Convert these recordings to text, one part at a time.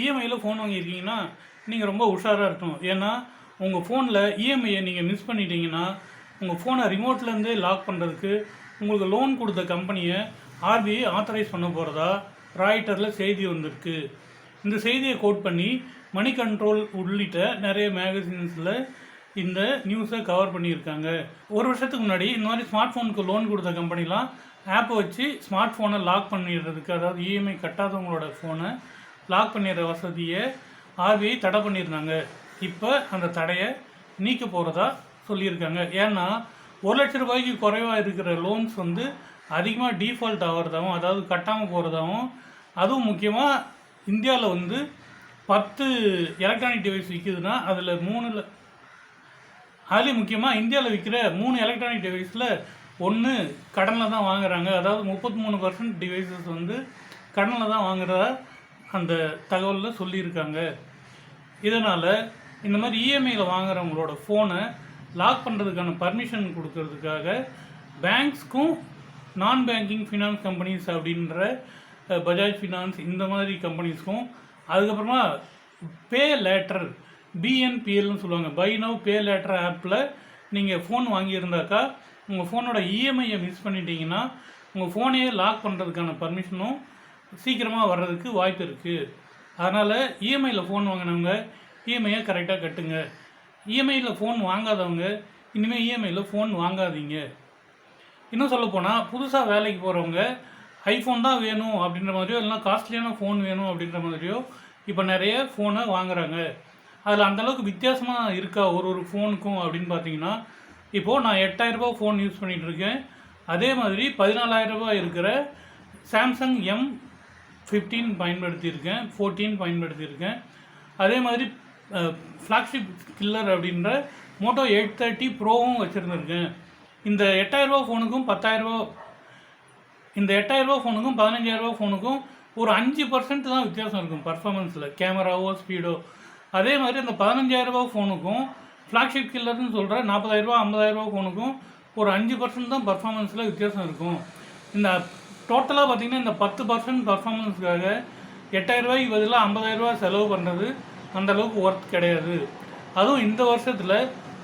இஎம்ஐயில் ஃபோன் வாங்கியிருக்கீங்கன்னா நீங்கள் ரொம்ப உஷாராக இருக்கணும். ஏன்னா உங்கள் ஃபோனில் இஎம்ஐயை நீங்கள் மிஸ் பண்ணிட்டீங்கன்னா உங்கள் ஃபோனை ரிமோட்லேருந்தே லாக் பண்ணுறதுக்கு உங்களுக்கு லோன் கொடுத்த கம்பெனியை ஆர்பிஐ ஆத்தரைஸ் பண்ண போகிறதா ராய்டரில் செய்தி வந்திருக்கு. இந்த செய்தியை கோட் பண்ணி மணி கண்ட்ரோல் உள்ளிட்ட நிறைய மேகசின்ஸில் இந்த நியூஸை கவர் பண்ணியிருக்காங்க. ஒரு வருஷத்துக்கு முன்னாடி இந்த மாதிரி ஸ்மார்ட் ஃபோனுக்கு லோன் கொடுத்த கம்பெனிலாம் ஆப்பை வச்சு ஸ்மார்ட் ஃபோனை லாக் பண்ணிடுறதுக்கு அதாவது இஎம்ஐ கட்டாதவங்களோட ஃபோனை லாக் பண்ணிடுற வசதியை ஆர்பிஐ தடை பண்ணியிருந்தாங்க. இப்போ அந்த தடையை நீக்க போகிறதா சொல்லியிருக்காங்க. ஏன்னா ஒரு லட்ச ரூபாய்க்கு குறைவாக இருக்கிற லோன்ஸ் வந்து அதிகமாக டீஃபால்ட் ஆகிறதாவும் அதாவது கட்டாமல் போகிறதாவும் அதுவும் முக்கியமாக இந்தியாவில் வந்து பத்து எலக்ட்ரானிக் டிவைஸ் விற்கிதுன்னா அதில் மூணில் அதுலேயும் முக்கியமாக இந்தியாவில் விற்கிற மூணு எலக்ட்ரானிக் டிவைஸில் ஒன்று கடனில் தான் வாங்குகிறாங்க அதாவது முப்பத்தி மூணு பர்சன்ட் டிவைசஸ் வந்து கடனில் தான் வாங்குறதா அந்த தகவலில் சொல்லியிருக்காங்க. இதனால் இந்த மாதிரி இஎம்ஐயில் வாங்குறவங்களோட ஃபோனை லாக் பண்ணுறதுக்கான பர்மிஷன் கொடுக்கறதுக்காக பேங்க்ஸ்க்கும் நான் பேங்கிங் ஃபினான்ஸ் கம்பெனிஸ் அப்படின்ற பஜாஜ் ஃபினான்ஸ் இந்த மாதிரி கம்பெனிஸ்க்கும் அதுக்கப்புறமா பே லேட்டர் பிஎன்பிஎல்னு சொல்லுவாங்க. பை நவ் பே லேட்டர் ஆப்பில் நீங்கள் ஃபோன் வாங்கியிருந்தாக்கா உங்கள் ஃபோனோட இஎம்ஐயை மிஸ் பண்ணிட்டீங்கன்னா உங்கள் ஃபோனையே லாக் பண்ணுறதுக்கான பர்மிஷனும் சீக்கிரமாக வர்றதுக்கு வாய்ப்பு இருக்குது அதனால் இஎம்ஐயில் ஃபோன் வாங்கினவங்க இஎம்ஐயை கரெக்டாக கட்டுங்க. இஎம்ஐயில் ஃபோன் வாங்காதவங்க இனிமேல் இஎம்ஐயில் ஃபோன் வாங்காதீங்க. இன்னும் சொல்லப்போனால் புதுசாக வேலைக்கு போகிறவங்க ஐஃபோன் தான் வேணும் அப்படின்ற மாதிரியோ இல்லைனா காஸ்ட்லியான ஃபோன் வேணும் அப்படின்ற மாதிரியோ இப்போ நிறைய ஃபோனை வாங்குறாங்க. அதில் அந்தளவுக்கு வித்தியாசமாக இருக்கா ஒரு ஒரு ஃபோனுக்கும் அப்படின்னு பார்த்தீங்கன்னா இப்போது நான் எட்டாயிரரூபா ஃபோன் யூஸ் பண்ணிகிட்ருக்கேன் அதே மாதிரி பதினாலாயிரரூபா இருக்கிற சாம்சங் எம் ஃபிஃப்டீன் பயன்படுத்தியிருக்கேன் ஃபோர்டீன் பயன்படுத்தியிருக்கேன். அதே மாதிரி ஃப்ளாக்ஷிப் கில்லர் அப்படின்ற மோட்டோ எயிட் தேர்ட்டி ப்ரோவும் வச்சுருந்துருக்கேன். இந்த எட்டாயிரரூபா ஃபோனுக்கும் பத்தாயிரரூபா இந்த எட்டாயிரரூபா ஃபோனுக்கும் பதினஞ்சாயிரரூபா ஃபோனுக்கும் ஒரு அஞ்சு பர்சன்ட் தான் வித்தியாசம் இருக்கும் பர்ஃபாமன்ஸில் கேமராவோ ஸ்பீடோ அதே மாதிரி அந்த பதினஞ்சாயிரரூபா ஃபோனுக்கும் ஃப்ளாக்ஷிப் கில்லர்னு சொல்கிற நாற்பதாயிரரூபா ஐம்பதாயிரரூபா ஃபோனுக்கும் ஒரு அஞ்சு பர்சன்ட் தான் பர்ஃபாமன்ஸில் வித்தியாசம் இருக்கும். இந்த டோட்டலாக பார்த்தீங்கன்னா இந்த பத்து பர்சன்ட் பர்ஃபார்மன்ஸ்க்காக எட்டாயிரரூபாய்க்கு பதிலாக ஐம்பதாயிரரூபா செலவு பண்ணுறது அந்த அளவுக்கு ஒர்த் கிடையாது. அதுவும் இந்த வருஷத்தில்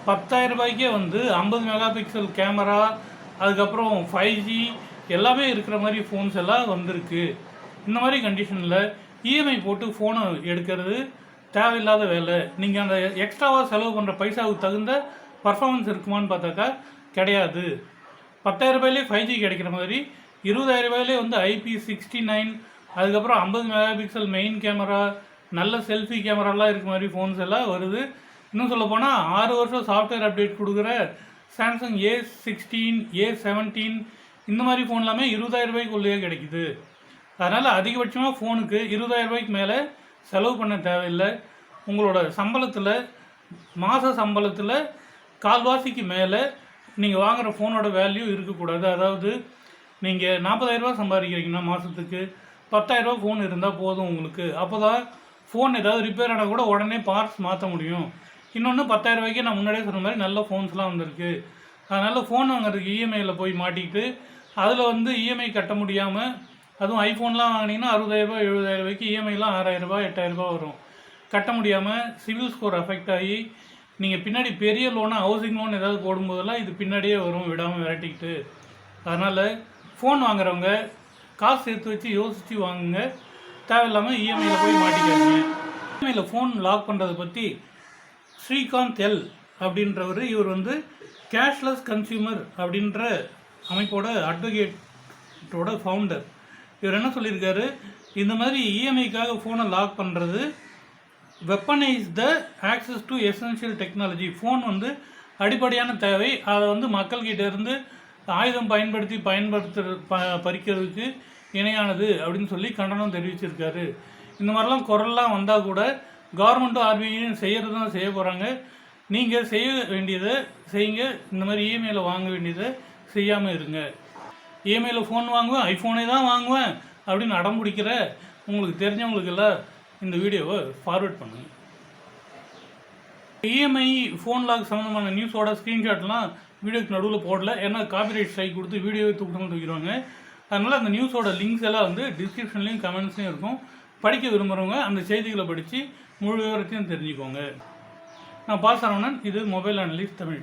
பத்தாயிரரூபாய்க்கே வந்து ஐம்பது மெகா பிக்சல் கேமரா அதுக்கப்புறம் ஃபைவ் ஜி எல்லாமே இருக்கிற மாதிரி ஃபோன்ஸ் எல்லாம் வந்திருக்கு. இந்த மாதிரி கண்டிஷனில் இஎம்ஐ போட்டு ஃபோனை எடுக்கிறது தேவையில்லாத வேலை. நீங்கள் அந்த எக்ஸ்ட்ராவாக செலவு பண்ணுற பைசாவுக்கு தகுந்த பர்ஃபார்மன்ஸ் இருக்குமான்னு பார்த்தாக்கா கிடையாது. பத்தாயிரரூபாயிலே ஃபைவ் ஜி கிடைக்கிற மாதிரி இருபதாயிரம் ரூபாயிலே வந்து ஐபி சிக்ஸ்டி நைன் அதுக்கப்புறம் ஐம்பது மெகா பிக்சல் மெயின் கேமரா நல்ல செல்ஃபி கேமராலாம் இருக்க மாதிரி ஃபோன்ஸ் எல்லாம் வருது. இன்னும் சொல்ல போனால் ஆறு வருஷம் சாஃப்ட்வேர் அப்டேட் கொடுக்குற Samsung A sixteen A seventeen இந்த மாதிரி ஃபோன் எல்லாமே இருபதாயிரம் ரூபாய்க்குள்ளேயே கிடைக்குது. அதனால் அதிகபட்சமாக ஃபோனுக்கு இருபதாயிரம் ரூபாய்க்கு மேலே செலவு பண்ண தேவையில்லை. உங்களோட சம்பளத்தில் மாத சம்பளத்தில் கால்வாசிக்கு மேலே நீங்கள் வாங்குகிற ஃபோனோட வேல்யூ இருக்கக்கூடாது. அதாவது நீங்கள் நாற்பதாயிரரூபா சம்பாதிக்கிறீங்கன்னா மாதத்துக்கு பத்தாயிரரூபா ஃபோன் இருந்தால் போதும் உங்களுக்கு. அப்போ தான் ஃபோன் ஏதாவது ரிப்பேர் ஆனால் கூட உடனே பார்ட்ஸ் மாற்ற முடியும். இன்னொன்று பத்தாயிரம் ரூபாய்க்கு நான் முன்னாடியே சொன்ன மாதிரி நல்ல ஃபோன்ஸ்லாம் வந்திருக்கு. அதனால் ஃபோன் வாங்குறதுக்கு இஎம்ஐயில் போய் மாட்டிக்கிட்டு அதில் வந்து இஎம்ஐ கட்ட முடியாமல் அதுவும் ஐஃபோன்லாம் வாங்கினீங்கன்னா அறுபதாயிரரூபா எழுபதாயிரம் ரூபாய்க்கு இஎம்ஐலாம் ஆறாயிரரூபா எட்டாயிரரூபா வரும். கட்ட முடியாமல் சிவில் ஸ்கோர் அஃபெக்ட் ஆகி நீங்கள் பின்னாடி பெரிய லோனாக ஹவுசிங் லோன் ஏதாவது போடும்போதெல்லாம் இது பின்னாடியே வரும் விடாமல் விரட்டிக்கிட்டு. அதனால் ஃபோன் வாங்குறவங்க காசு சேர்த்து வச்சு யோசித்து வாங்குங்க. தேவையில்லாமல் இஎம்ஐயில் போய் மாட்டிக்காதீங்க. இஎம்ஐயில் ஃபோன் லாக் பண்ணுறதை பற்றி ஸ்ரீகாந்த் எல் அப்படின்றவர் இவர் வந்து கேஷ்லெஸ் கன்சியூமர் அப்படின்ற அமைப்போட அட்வொகேட்டோட ஃபவுண்டர் இவர் என்ன சொல்லியிருக்காரு? இந்த மாதிரி இஎம்ஐக்காக ஃபோனை லாக் பண்ணுறது weaponise the access to essential technology phone வந்து அடிப்படையான தேவை. அதை வந்து மக்கள்கிட்ட இருந்து ஆயுதம் பயன்படுத்தி பயன்படுத்துற ப பறிக்கிறதுக்கு இணையானது அப்படின்னு சொல்லி கண்டனம் தெரிவிச்சிருக்காரு. இந்த மாதிரிலாம் குரல்லாம் வந்தால் கூட கவர்மெண்ட்டும் ஆர்பிஐயும் செய்கிறது தான் செய்ய போகிறாங்க நீங்கள் செய்ய வேண்டியதை செய்யுங்க. இந்த மாதிரி இஎம்ஐயில் வாங்க வேண்டியதை செய்யாமல் இருங்க. இஎம்ஐயில் ஃபோன் வாங்குவேன் ஐஃபோனே தான் வாங்குவேன் அப்படின்னு அடம் பிடிக்கிற உங்களுக்கு தெரிஞ்சவங்களுக்கெல்லாம் இந்த வீடியோவை ஃபார்வர்ட் பண்ணுங்கள் இஎம்ஐ ஃபோன் லாக் சம்மந்தமான நியூஸோட ஸ்க்ரீன்ஷாட்லாம் வீடியோக்கு நடுவில் போடல. ஏன்னா காப்பிரைட் ஸ்ட்ரைக் கொடுத்து வீடியோவை தூக்கணும் தூக்கிடுவாங்க அதனால் அந்த நியூஸோட லிங்க்ஸ் எல்லாம் வந்து டிஸ்கிரிப்ஷன்லேயும் கமெண்ட்ஸ்லையும் இருக்கும். படிக்க விரும்புகிறவங்க அந்த செய்திகளை படித்து முழு விவரத்தையும் தெரிஞ்சுக்கோங்க. நான் பாஸ் ஆனவனன் இது மொபைல் அனலிஸ்ட் தமிழ்.